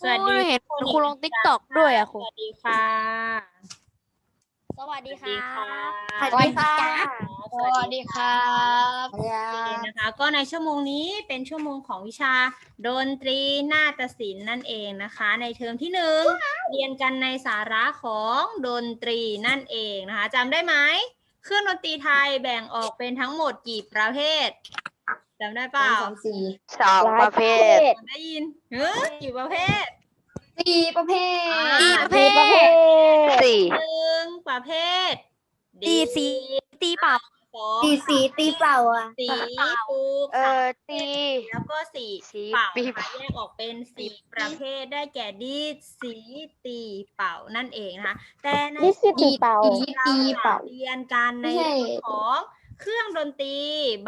สวัสดีโอ้ยเห็นทุกครูลง TikTok ด้วยอะครูสวัสดีค่ะ สวัสดีค่ะ สวัสดีค่ะสวัสดีครับโอเคนะคะก็ในชั่วโมงนี้เป็นชั่วโมงของวิชาดนตรีนาฏศิลป์นั่นเองนะคะ ในเทอมที่หนึ่งเรียนกันในสาระของดนตรีนั่นเองนะคะจำได้ไหมเครื่องดนตรีไทยแบ่งออกเป็นทั้งหมดกี่ประเภท จำได้เปล่าสองสี่สองประเภท ได้ยินเฮ้ยกี่ประเภทสี่ประเภทอ่าประเภทสี่หนึ่งประเภทตีสีตีเปล่าสองตีสีตีเป่าอะสีปูกเออตีแล้วก็สีสีเป่าปีนะคะแยกออกเป็นสี่ประเภทได้แก่ดีดสีตีเป่านั่นเองนะคะแต่ในดีดตีเป่าเราดีดตีเป่าจะเรียนกันในไม่ใช่เรื่องของ เครื่องดนตรี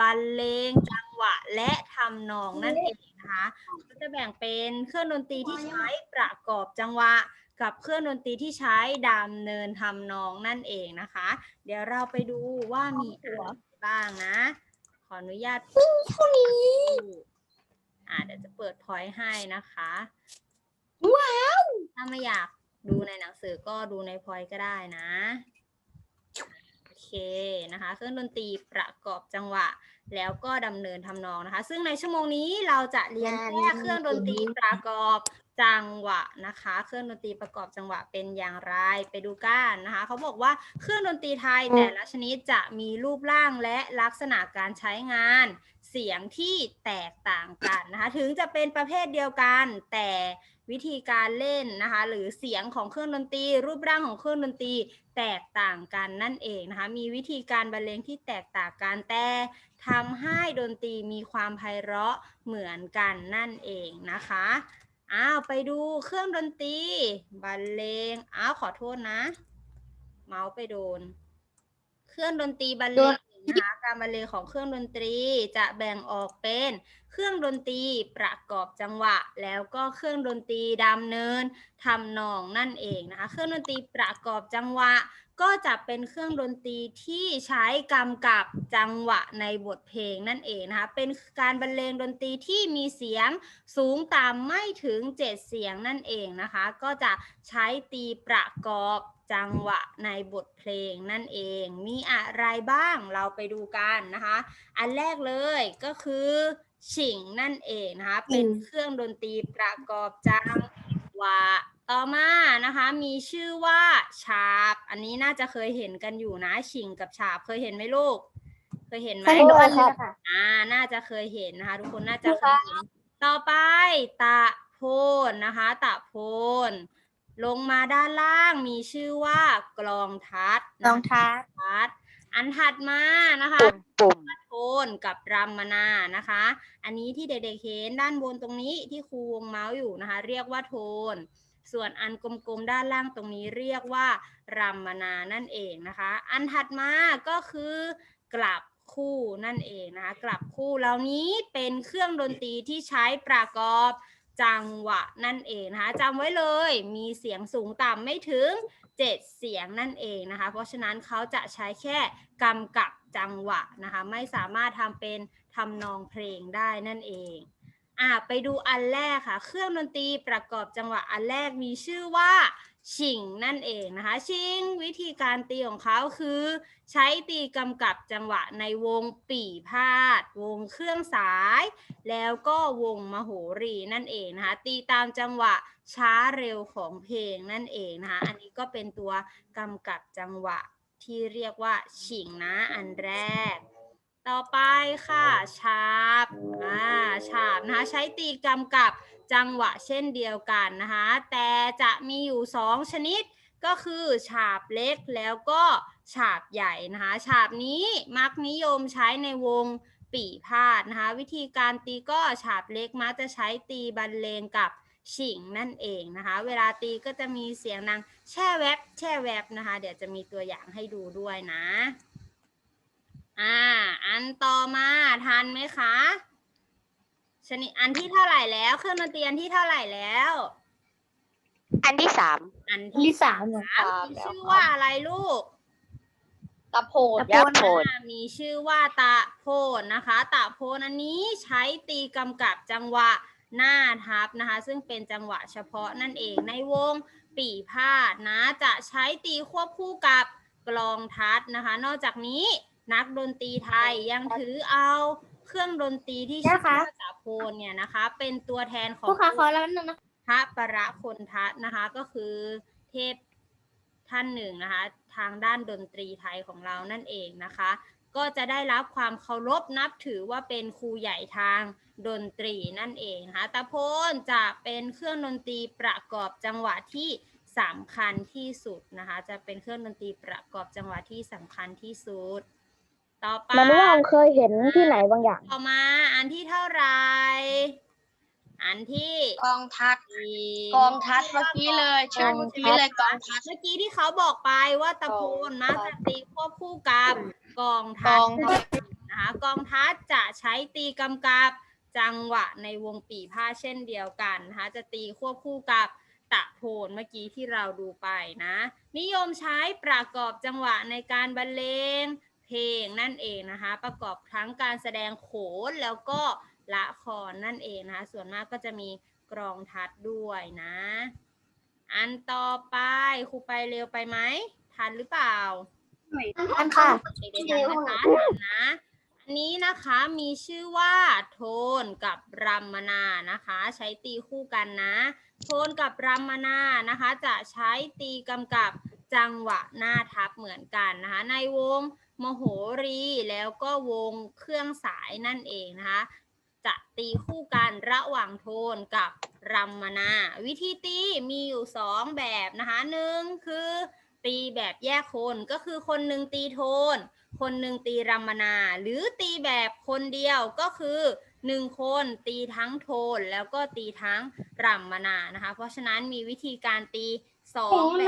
บรรเลงจังหวะและทำนองนั่นเองนะคะก็จะแบ่งเป็นเครื่องดนตรีที่ใช้ประกอบจังหวะ กับเครื่องดนตรีที่ใช้ดำเนินทำนองนั่นเองนะคะ เดี๋ยวเราไปดูว่ามีอะไรบ้างนะ ขออนุญาตเท่านี้อ่าเดี๋ยวจะเปิดพอยต์ให้นะคะ ว้าว ถ้าไม่อยากดูในหนังสือก็ดูในพอยต์ก็ได้นะโอ เคนะคะเครื่องดนตรีประกอบจังหวะ แล้วก็ดำเนินทำนองนะคะ ซึ่งในชั่วโมงนี้เราจะเรียนแค่เครื่องดนตรีประกอบจังหวะนะคะ เครื่องดนตรีประกอบจังหวะเป็นอย่างไรไปดูกันนะคะ เขาบอกว่าเครื่องดนตรีไทยแต่ละชนิดจะมีรูปร่างและลักษณะการใช้งาน เสียงที่แตกต่างกันนะคะ ถึงจะเป็นประเภทเดียวกัน แต่วิธีการเล่นนะคะ หรือเสียงของเครื่องดนตรี รูปร่างของเครื่องดนตรี แตกต่างกันนั่นเองนะคะ มีวิธีการบรรเลงที่แตกต่างกันแต่ทำให้ดนตรีมีความไพเราะเหมือนกันนั่นเองนะคะอ้าวไปดูเครื่องดนตรีบรรเลงอ้าวขอโทษนะ เมาส์ไปโดน เครื่องดนตรีบรรเลง นะคะการบรรเลงของเครื่องดนตรีจะแบ่งออกเป็นเครื่องดนตรีประกอบจังหวะ แล้วก็เครื่องดนตรีดำเนินทำนองนั่นเองนะคะ เครื่องดนตรีประกอบจังหวะ ก็จะเป็นเครื่องดนตรีที่ใช้กำกับจังหวะในบทเพลงนั่นเองนะคะ เป็นการบรรเลงดนตรีที่มีเสียงสูงต่ำไม่ถึง 7 เสียงนั่นเองนะคะ ก็จะใช้ตีประกอบ จังหวะในบทเพลงนั่นเอง มีอะไรบ้างเราไปดูกันนะคะ อันแรกเลยก็คือฉิงนั่นเองนะคะ เป็นเครื่องดนตรีประกอบจังหวะต่อมานะคะ มีชื่อว่าฉาบ อันนี้น่าจะเคยเห็นกันอยู่นะฉิงกับฉาบเคยเห็นไหมลูก เคยเห็นไหมเคยเห็นทุกอันเลยค่ะอ่าน่าจะเคยเห็นนะคะ ทุกคนน่าจะเคยเห็น ต่อไปตะโพนนะคะ ตะโพน ลงมาด้านล่างมีชื่อว่ากลองทัดรองเท้าทัด อันถัดมานะคะปุ่มปุ่มโทนกับรัมมนานะคะ อันนี้ที่เด็กๆเห็นด้านบนตรงนี้ที่ครูวงเมาส์อยู่นะคะ เรียกว่าโทน ส่วนอันกลมๆด้านล่างตรงนี้เรียกว่ารัมมนานั่นเองนะคะ อันถัดมาก็คือกลับคู่นั่นเองนะคะ กลับคู่เหล่านี้เป็นเครื่องดนตรีที่ใช้ประกอบ จังหวะนั่นเองนะคะจำไว้เลยมีเสียงสูงต่ำไม่ถึงเจ็ดเสียงนั่นเองนะคะ เพราะฉะนั้นเขาจะใช้แค่กำกับจังหวะนะคะ ไม่สามารถทำเป็นทำนองเพลงได้นั่นเอง อะไปดูอันแรกค่ะ เครื่องดนตรีประกอบจังหวะอันแรกมีชื่อว่าชิงนั่นเองนะคะชิงวิธีการตีของเขาคือ ใช้ตีกำกับจังหวะในวงปี่พาด วงเครื่องสาย แล้วก็วงมโหรีนั่นเองนะคะตีตามจังหวะช้าเร็วของเพลงนั่นเองนะคะอันนี้ก็เป็นตัวกำกับจังหวะที่เรียกว่าฉิงนะอันแรก ต่อไปค่ะฉาบอ่าฉาบนะคะใช้ตีกำกับจังหวะเช่นเดียวกันนะคะแต่จะมีอยู่สองชนิดก็คือฉาบเล็กแล้วก็ฉาบใหญ่นะคะฉาบนี้มักนิยมใช้ในวงปี่พาดนะคะวิธีการตีก็ฉาบเล็กมักจะใช้ตีบรรเลงกับฉิงนั่นเองนะคะ เวลาตีก็จะมีเสียงดังแช่แวบแช่แวบนะคะ เดี๋ยวจะมีตัวอย่างให้ดูด้วยนะ อ่า อันต่อมาทันไหมคะชนิดอันที่เท่าไหร่แล้วเครื่องดนตรีอันที่เท่าไหร่แล้ว อันที่สามอันที่ที่สามเหรอสามมีชื่อว่าอะไรลูกตะโพนยักษ์โผลอ่ามีชื่อว่าตะโพนนะคะตะโพนอันนี้ใช้ตีกำกับจังหวะหน้าทับนะคะ ซึ่งเป็นจังหวะเฉพาะนั่นเองในวงปีพาดนะ จะใช้ตีควบคู่กับกลองทัดนะคะ นอกจากนี้ นักดนตรีไทยยังถือเอาเครื่องดนตรีที่ชื่อว่าสาโพนเนี่ยนะคะ เป็นตัวแทนของผู้ค้าขอแล้วนึงนะพระประคนทัศน์นะคะ ก็คือเทพท่านหนึ่งนะคะ ทางด้านดนตรีไทยของเรานั่นเองนะคะ ก็จะได้รับความเคารพนับถือว่าเป็นครูใหญ่ทางดนตรีนั่นเองนะคะตะโพนจะเป็นเครื่องดนตรีประกอบจังหวะที่สำคัญที่สุดนะคะ จะเป็นเครื่องดนตรีประกอบจังหวะที่สำคัญที่สุด ต่อไปมันว่าผมเคยเห็นที่ไหนบางอย่าง ต่อมา อันที่เท่าไหรอันที่กองทัดสี่กองทัดเมื่อกี้เลยชื่อเมื่อกี้เลยกองทัดเมื่อกี้ที่เขาบอกไปว่าตะโพนมักจะตีควบคู่กับกองทักพองทัพ นะคะกองทัพจะใช้ตีกำกับจังหวะในวงปีพาดเช่นเดียวกันนะคะจะตีควบคู่กับตะโพนเมื่อกี้ที่เราดูไปนะ นิยมใช้ประกอบจังหวะในการบรรเลง เพลงนั่นเองนะคะ ประกอบทั้งการแสดงโขนแล้วก็ละครนั่นเองนะคะ ส่วนมากก็จะมีกรองทัดด้วยนะ อันต่อไปครูไปเร็วไปไหม ทันหรือเปล่าอันค่ะเด็กๆทันนะคะทันนะอันนี้นะคะมีชื่อว่าโทนกับรัมมนานะคะ ใช้ตีคู่กันนะ โทนกับรัมมนานะคะ จะใช้ตีกำกับจังหวะหน้าทับเหมือนกันนะคะ ในวง มโหรีแล้วก็วงเครื่องสายนั่นเองนะคะ จะตีคู่กันระหว่างโทนกับรัมมนา วิธีตีมีอยู่สองแบบนะคะหนึ่งคือตีแบบแยกคนก็คือคนหนึ่งตีโทน คนหนึ่งตีรัมมนา หรือตีแบบคนเดียวก็คือหนึ่งคนตีทั้งโทนแล้วก็ตีทั้งรัมมนานะคะ เพราะฉะนั้นมีวิธีการตีสองแบ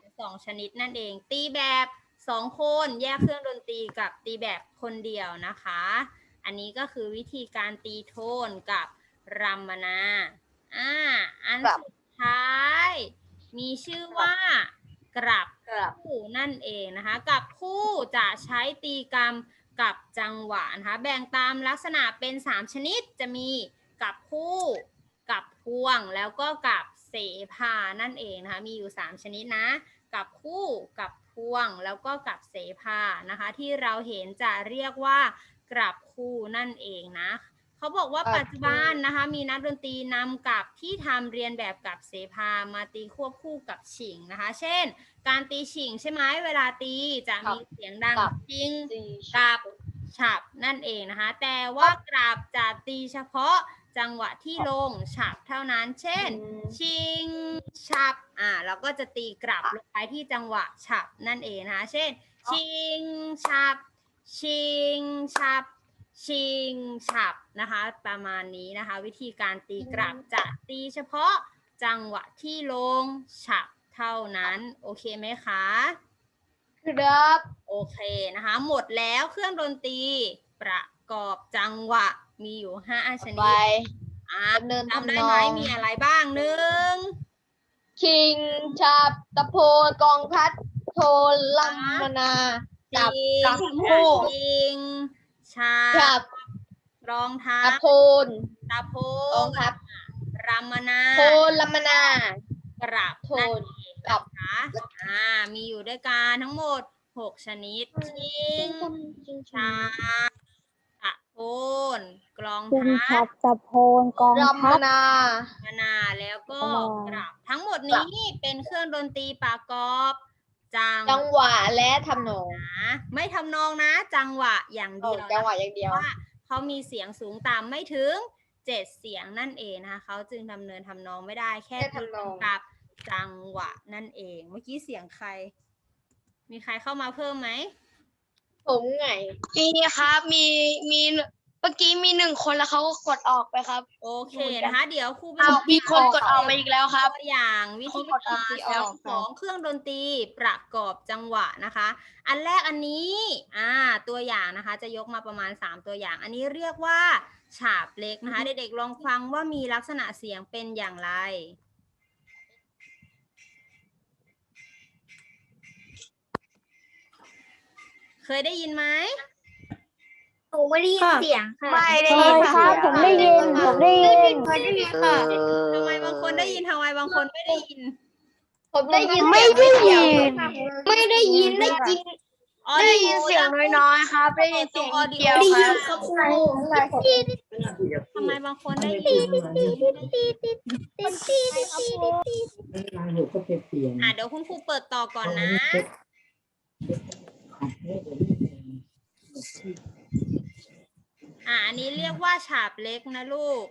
บสองชนิดนั่นเอง ตีแบบ สองคนแยกเครื่องดนตรีกับตีแบบคนเดียวนะคะ อันนี้ก็คือวิธีการตีโทนกับรัมมนาอ่าอันกลับสุดท้าย มีชื่อว่ากลับกลับคู่นั่นเองนะคะ กับคู่จะใช้ตีกรรมกับจังหวะนะคะ แบ่งตามลักษณะเป็น 3 ชนิดจะมีกับคู่ กับพวงแล้วก็กับเสภานั่นเองนะคะ มีอยู่ 3 ชนิดนะ กับคู่กับพ วง แล้วก็กับเสภานะคะ ที่เราเห็นจะเรียกว่ากลับคู่นั่นเองนะเขาบอกว่าครับปัจจุบันนะคะ มีนักดนตรีนำกับที่ทำเรียนแบบกับเสภามาตีควบคู่กับฉิงนะคะ เช่น การตีฉิงใช่ไหมเวลาตีจะมีเสียงดังครับชิงกับฉับนั่นเองนะคะ แต่ว่ากราบจะตีเฉพาะ จังหวะที่ลงฉับเท่านั้น เช่น ชิง ฉับ อ่า เราก็จะตีกลับลงไปที่จังหวะฉับนั่นเองนะคะ เช่น ชิง ฉับ ชิง ฉับ ชิง ฉับนะคะ ประมาณนี้นะคะ วิธีการตีกลับจะตีเฉพาะจังหวะที่ลงฉับเท่านั้น โอเคไหมคะ ครับ โอเคนะคะ หมดแล้วเครื่องดนตรีประกอบจังหวะ มีอยู่ห้าชนิไปดอ่าดำเนินจำได้ทำนองไหมมีอะไรบ้างหนึ่งคิงชับตะโพนกองทัดโทนลัมมนา จับจริงจับคู่จริงชาชับรองเท้าตะโพนตะโพกองนทัดรัมมนาโทนลัมมนา กระบโทนั่นนเองกับ นะคะอ่า มีอยู่ด้วยกันทั้งหมดหกชนิดชิง ชา ตะโพนกลองคิงทัชัพบตะโพนกองทัดมนาแล้วก็มากราบทั้งหมดนี้เป็นเครื่องดนตรีประกอบจังจังหวะและทำนองนะไม่ทำนองนะ จังหวะอย่างเดียวจังหวะนอย่างเดียว ว่าเขามีเสียงสูงต่ำไม่ถึงเจ็ดเสียงนั่นเองนะคะเขาจึงดำเนินทำนองไม่ได้แค่แค่ตีทำนอง กับจังหวะนั่นเอง เมื่อกี้เสียงใคร มีใครเข้ามาเพิ่มไหม ผมไง มีครับ มีมีเมื่อกี้มีหนึ่งคนแล้วเขาก็กดออกไปครับ โอเคนะคะ เดี๋ยวครูอ้าวจะมีคนกดออกไปอีกแล้วครับตัวอย่างวิธีเขากดดนการตรีออกของเครื่องดนตรีประกอบจังหวะนะคะ อันแรกอันนี้อ่าตัวอย่างนะคะ จะยกมาประมาณ 3 ตัวอย่าง อันนี้เรียกว่าฉาบเล็กนะคะ เด็กๆลองฟังว่ามีลักษณะเสียงเป็นอย่างไร เคยได้ยินไหมหนูไม่ได้ยินเสียงค่ะไม่ได้เคยินยครับผมได้ยิน ผมได้ยินเคยได้ยินค่ะทำไมบางคนได้ยินทำไมบางคนไม่ได้ยิน ผมได้ยินไม่ได้ยิน ไม่ได้ยินได้ยินอ๋อได้ยินเสียงน้อยๆครับได้ยินเสียงนิดเดียวครับทำไมบางคนได้ยินอะเดี๋ยวคุณครูเปิดต่อก่อนนะ อะอันนี้เรียกว่าฉาบเล็กนะลูก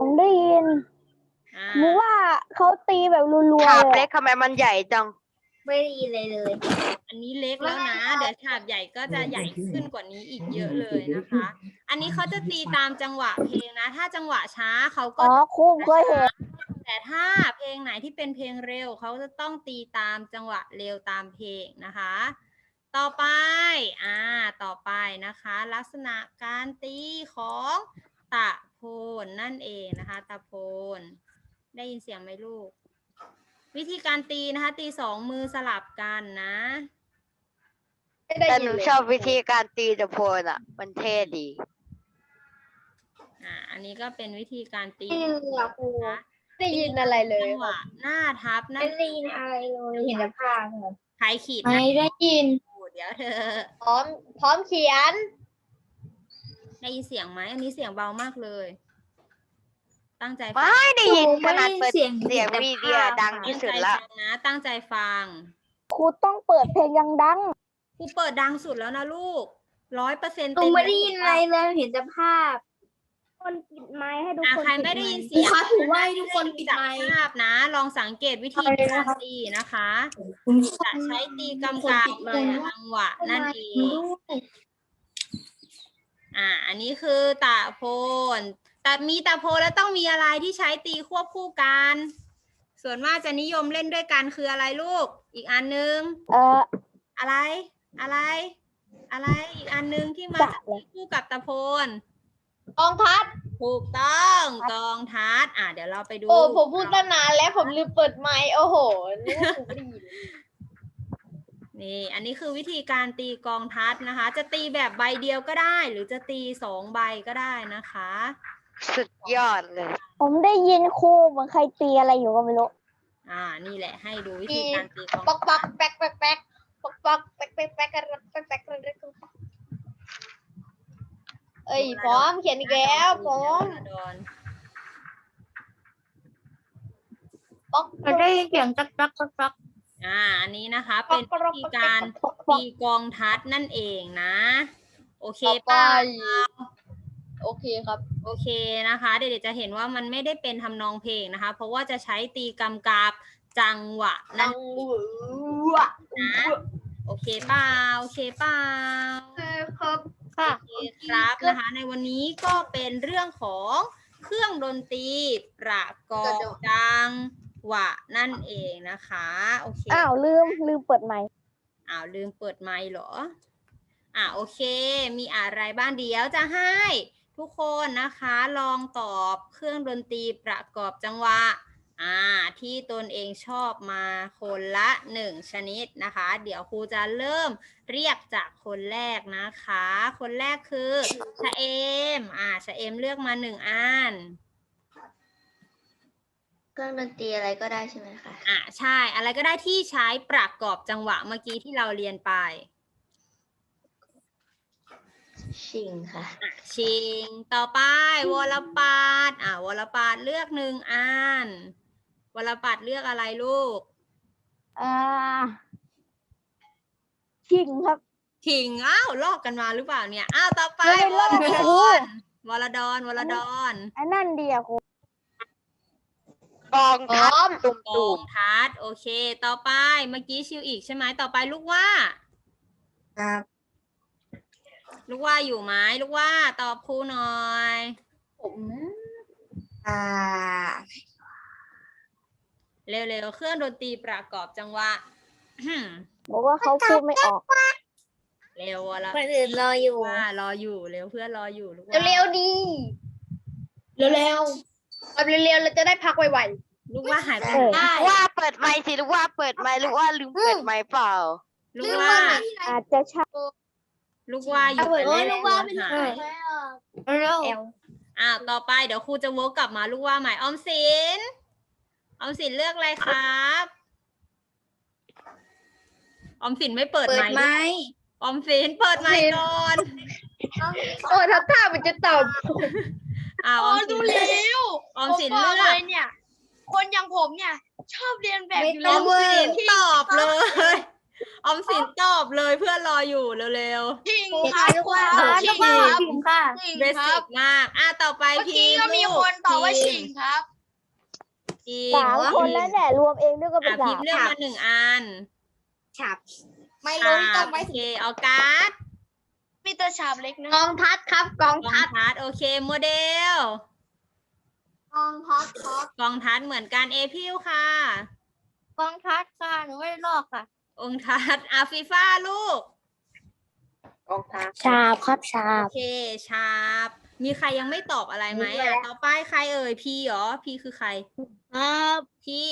ผมได้ยินอ่านึกว่าเขาตีแบบรัวฉาๆบเลยเล็กทำไมมันใหญ่จัง ไม่ได้ยินเลยเลย อันนี้เล็กแล้วนะ เดี๋ยวฉาบใหญ่ก็จะใหญ่ขึ้นกว่านี้อีกเยอะเลยนะคะ อันนี้เขาจะตีตามจังหวะเพลงนะ ถ้าจังหวะช้าเขาก็อ๋อครูผมเคยเห็น แต่ถ้าเพลงไหนที่เป็นเพลงเร็วเขาจะต้องตีตามจังหวะเร็วตามเพลงนะคะ ต่อไป อ่า ต่อไปนะคะ ลักษณะการตีของตะโพนนั่นเองนะคะ ตะโพน ได้ยินเสียงไหมลูก วิธีการตีนะคะ ตีสองมือสลับกันนะไม่ได้แต่ยิหนูเลยชอบวิธีการตีตะโพนอะ มันเท่ดี อ่า อันนี้ก็เป็นวิธีการตีไม่ได้ยินอะครูนะ ไม่ได้ยินอะไรเลยจังหวะหน้าทับนั่ไม่นได้ยินอะไรเลยเห็นแต่ภาพค่ะใครขีดนะไม่ได้ยิน เดี๋ยวเธอ พร้อม พร้อมเขียน ได้ยินเสียงไหมอันนี้เสียงเบามากเลย ตั้งใจฟัไม่ได้ยินหนูขไม่ได้นาดยินเปิดเสียงเสียงแต่วีเดียภาพดังค่ะที่ตั้งสุใจดละฟังนะ ตั้งใจฟัง ครูต้องเปิดเพลงดังครูเปิดดังสุดแล้วนะลูกร้อยเปอร์เซ็นต์หนูไม่ได้ยินอะไรเลยเห็นแต่ภาพๆ คนปิดไม้ให้ทุกอะคนใครปิไม่ได้ไมยินค์เสียงครูคะถือว่าให้ทุกคนปิดจากไมค์ภาพนะ ลองสังเกตวิธีการตีนะคะ จะใช้ตีกำกับจังหวะนั่นเอง อ่า อันนี้คือตะโพน แต่มีตะโพนแล้วต้องมีอะไรที่ใช้ตีควบคู่กัน ส่วนมากจะนิยมเล่นด้วยกันคืออะไรลูก อีกอันนึง เอออะไร อะไร อะไร อีกอันนึงที่มาจะเลยคู่กับตะโพน กองทัพถูกต้องกองทัดอะเดี๋ยวเราไปดูโอ้ผมพูดตั้งนานแล้วผมลืมเปิดไมค์โอ้โหนึกว่าผมไม่ได้ยินนี่ อันนี้คือวิธีการตีกองทัดนะคะ จะตีแบบใบเดียวก็ได้ หรือจะตีสองใบก็ได้นะคะ สุดยอดเลย ผมได้ยินครูเหมือนใครตีอะไรอยู่ก็ไม่รู้ อ่า นี่แหละให้ดูวิธีการตีกองป๊อกป๊อกแป๊กแป๊กแป๊กป๊อกป๊อกแป๊กแป๊กแป๊กแป๊กแป๊กแป๊กแป๊ก เอ้ยพร้อมเขียนอีกแล้วพร้อมโดนป๊อกมันได้ยินเสียงตักตักตักตักอ่า อันนี้นะคะ เป็นวิธีการตีกองทัดนั่นเองนะ โอเคต่อไปป่ะโอเคครับ โอเคนะคะ เดี๋ยวๆจะเห็นว่ามันไม่ได้เป็นทำนองเพลงนะคะ เพราะว่าจะใช้ตีกำกับจังหวะนันั่งนหวือนะโอเคเปล่าโอเคเปล่าครับ ค่ะโอเคครับนะคะ ในวันนี้ก็เป็นเรื่องของเครื่องดนตรีประกอบจังหวะนั่นเองนะคะโอเคอ้าวลืมลืมเปิดไมค์อ้าวลืมเปิดไมค์เหรออ่าโอเค มีอะไรบ้างเดี๋ยวจะให้ทุกคนนะคะลองตอบเครื่องดนตรีประกอบจังหวะ อ่าที่ตนเองชอบมาคนละหนึ่งชนิดนะคะ เดี๋ยวครูจะเริ่มเรียกจากคนแรกนะคะ คนแรกคือชะเอมอ่าชะเอมเลือกมาหนึ่งอันเครื่องดนตรีอะไรก็ได้ใช่ไหมคะอ่าใช่ อะไรก็ได้ที่ใช้ประกอบจังหวะเมื่อกี้ที่เราเรียนไป ชิงค่ะอะชิง ต่อไปวรปัดอ่าวรปัดเลือกหนึ่งอัน วรปัดเลือกอะไรลูกอ่าชิงครับ ถิงอ้าวลอกกันมาหรือเปล่าเนี่ยอ้าวต่อไปไม่ได้วลอกรดครู อนวรดอนวรดอนไอ้นั่นดีอะครูกองพทัร้พอมตุ่มกตุ่อมงทัดโอเค ต่อไปเมื่อกี้ชิวอีกใช่ไหมต่อไปลูกว่า ครับลูกว่าอยู่ไหมลูกว่าตอบครูหน่อย ผมอ่า เร็วๆ เครื่องดนตรีประกอบจังหวะ บอกว่าเขาพูดไม่ออก เร็ววรคนอื่นรออยู่ ว่ารออยู่เร็วเพื่อนรออยู่ลูกว่าเร็วๆดีเร็วเอาเร็วๆเราจะได้พักไวลูกว่าหายไปเออไหนว่าเปิดไมค์สิหรือว่าเปิดไมค์หรือว่าลืมเปิดไมค์เปล่า ลูกว่าอาจจะใช่ลูกว่าอยู่เอาไว้แต่โอ้ยเลลูขกว่าตัวไม่หาได้ยเร็ว อ้าวต่อไปเดี๋ยวครูจะวกกลับมาลูกว่าใหม่ออมสิน ออมสินเลือกอะไรครับ ออมสินไม่เปิดเปิไมดค์ไหมออมสินเปิดไมค์ก่อนโอ้ทับท่ามันจะตอบอ้าวออ๋ออมสิดูนเลือกแล้วออมสินผมบเลือกอกเลยเนี่ย คนอย่างผมเนี่ย ชอบเรียนแบบไม่อยู่ต้แล้อวงเวอร์ตอบเลย ออมสินตอบเลยเพื่อนรออยู่เร็วจริงคครัรับบลูกว่าครูลูจริกงว่าครับจริงค่ะจริงๆเบคสิรับกมาก อะต่อไปเมื่อพีกี้มก็มีลูคนตอบว่าพีฉิงครับ พีมสามคนแล้วเนี่ยรวมเองด้วยก็เป็อะนพิสามมพ์เลือกมาหนึ่งอันฉับ ไม่รู้ที่ต้องไปโอเคเอาการ์ดมีแต่ฉาบเล็กนะกองทัดครับกองกองทัดทัดโอเคโมเดล กองพัดครับกองทัดเหมือนกันเอพิวค่ะ กองทัดค่ะหนูไม่ได้ลอกค่ะ องค์ทัดอาฟิฟ้าลูกชาบครับชาโอบ เคชาบ มีใครยังไม่ตอบอะไรไหมอะ ต่อไปใครเอ่ยพีเหรอพีคือใครครับพี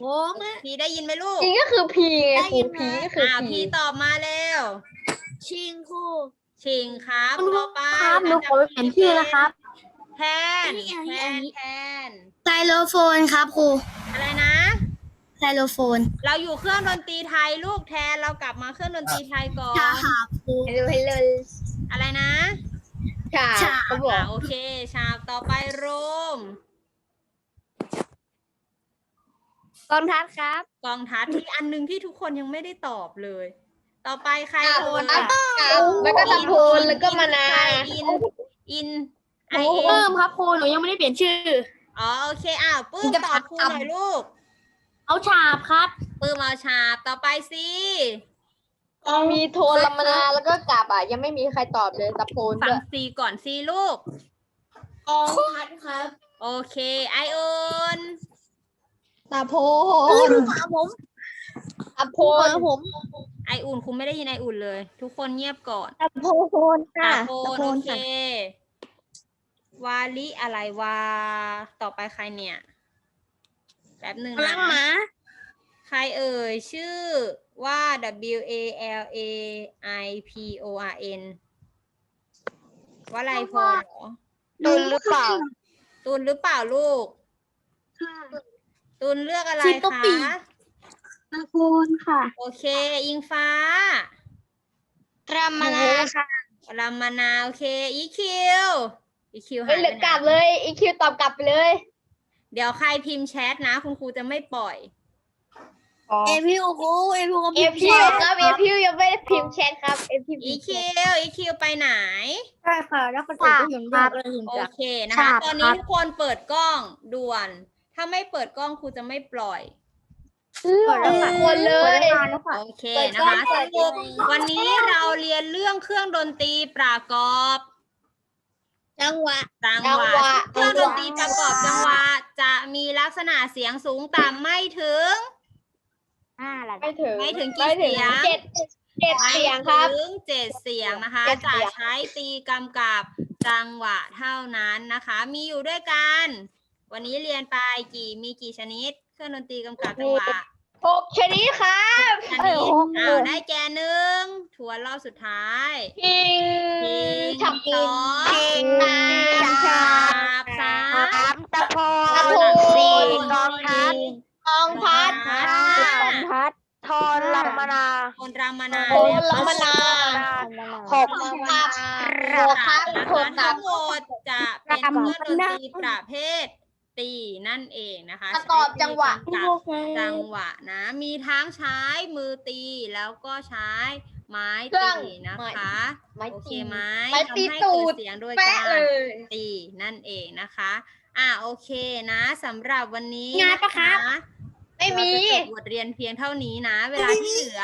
ผมอะพีได้ยินไหมลูกจริงก็คือพีไงได้ครูยินไหมพีก็คืออ่าพีพีตอบมาเร็วชิงคู่ ชิงครับคุณครูต่อไปครับหนูขอไปเปลี่ยนชื่อนะครับ แทนนี่อันแทนี้อันนนี้แทนไซโลโฟนครับครูอะไรนะไซโลโฟน เราอยู่เครื่องดนตรีไทยลูกแทนเรากลับมาเครื่องดนตรีไทยก่อนชาหาครูฮัลโหลฮัลโหลอะไรนะ ชาชาเขาบออะกโอเคชาบต่อไปโรมกองทัดครับ กองทัพที่อันหนึงที่ทุกคนยังไม่ได้ตอบเลย ต่อไปใครอะเอ่ยครับแล้วก็ตะโพนแล้วก็มานาใครอิน อินไอเอ็เพิ่นมครับครูหนูยังไม่ได้เปลี่ยนชื่อ อ๋อโอเคอ้าวปื้มจะตอบครูหน่อยลูกเอาฉาบครับปื้มเอาชาบต่อไปสิ มีโทนลำนาแล้วก็กลับอะ ยังไม่มีใครตอบเลยตะโพนฟัด้งวยซีก่อนซีลูก กองพัดครับโอเค ไอเอิญตะโพครูนดูขาผมตะโพครูนผมไออุ่นคุณไม่ได้ยินไออุ่นเลย ทุกคนเงียบก่อน ตะโพนค่ะตาโพตะนโพโอนเคค่ะวาลิอะไรวา ต่อไปใครเนี่ย แป๊บหนึ่งพลันะงหมาใครเอ่ย ชื่อ ว่า W A L A I P O R N ว่าอะไรพอเหรอตุนหรือเปล่า ตุนหรือเปล่าลูก ตุนเลือกอะไรสิบกว่าคะ ปีตะโพนค่ะโอเค อิงฟ้า รามานาค่ะรามานา โอเค อีคิว อีคิวไม่หายเหลืไปอไหกลับนเลยอีคิวตอบกลับไปเลย เดี๋ยวใครพิมพ์แชทนะ คุณครูจะไม่ปล่อย เอพิวครูเอพิวก็เอพิวครับเอพิวยังไม่ได้พิมพ์แชทครับเอพิวอีคิวอีคิวไปไหนใช่ค่ะแล้วคนอื่นก็เห็นด้วยก็เลยถึงโอจะเคนะครัคะบตอนนี้ครับทุกคนเปิดกล้องด่วน ถ้าไม่เปิดกล้องครูจะไม่ปล่อยคนเลยโอเคนะคะสรุปวันนี้เราเรียนเรื่องเครื่องดนตรีประกอบจังหวะจังจังหหวะวะเครื่องดนตรีประกอบจังหวะจะมีลักษณะเสียงสูงต่ำไม่ถึง ห้าละไม่ถึงไม่ถึงกี่ไม่ถึงเสียง เจ็ดเจ็ดเสียงครับ ไม่ถึงเจ็ดเสียงนะคะ เจ็ดจะเสียง ใช้ตีกำกับจังหวะเท่านั้นนะคะ มีอยู่ด้วยกัน วันนี้เรียนไปกี่มีกี่ชนิด เครื่องดนตรีกำกับจังหวะหกชนิดครับชนิดอ้าวได้แก่หนึ่งทวนรอบสุดท้ายพิงพิงฉับสอง พิงสามสา สาม มตะโพ ตะโพ น น สี่กองทัพ กองพัด ห้า กองทัด ทอนลำมนา คนรา มนาโคนลำมนาหกครับโรโรคัคับบนะโรคะคัทั้บ งหมดจะเป็นเครื่องดนตรีประเภทตีนั่นเองนะคะประกอบจังหวะ ใช้ตีกำกับจังหวะนะ มีทั้งใช้มือตีแล้วก็ใช้ไม้เครื่ตีองนะคะไม้โอเคตีไหมไม้ตีทำให้ตูเกิดด เสียงโดยแปะการเลยตีนั่นเองนะคะ อะโอเคนะสำหรับวันนี้งานปะครับนะไม่มี เราจะจบบทเรียนเพียงเท่านี้นะ เวลาที่เหลือ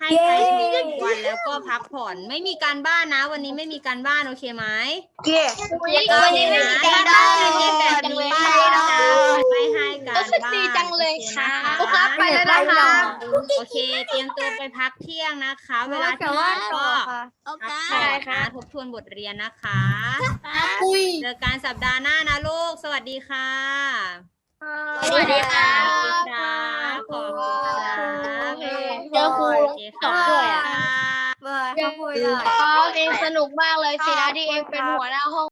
ให้ใช้ชีวิตวันแล้วก็พักผ่อน ไม่มีการบ้านนะ วันนี้ไม่มีการบ้านโอเคไหมวันนี้ไม่มีการบ้านเรียนแบบนี้ไม่ให้การไม่ให้การรู้สึกบ้านดีจังเลยค่ะโอเคครับไปแล้วนะคะโอเค เตรียมตัวไปพักเที่ยงนะคะ เวลาที่เหลือก็โอเคพักผ่อนนะทบทวนบทเรียนนะคะคุยเจอกันสัปดาห์หน้านะลูก สวัสดีค่ะ สวัสดีครับสวัสดีครับขอบคุณครับเจอครูโอเคค่ะด้วยอะบ๊ายบายเลยเขาพูดเลยก็เองสนุกมากเลยสินะที่เองเป็นหัวหน้าห้อง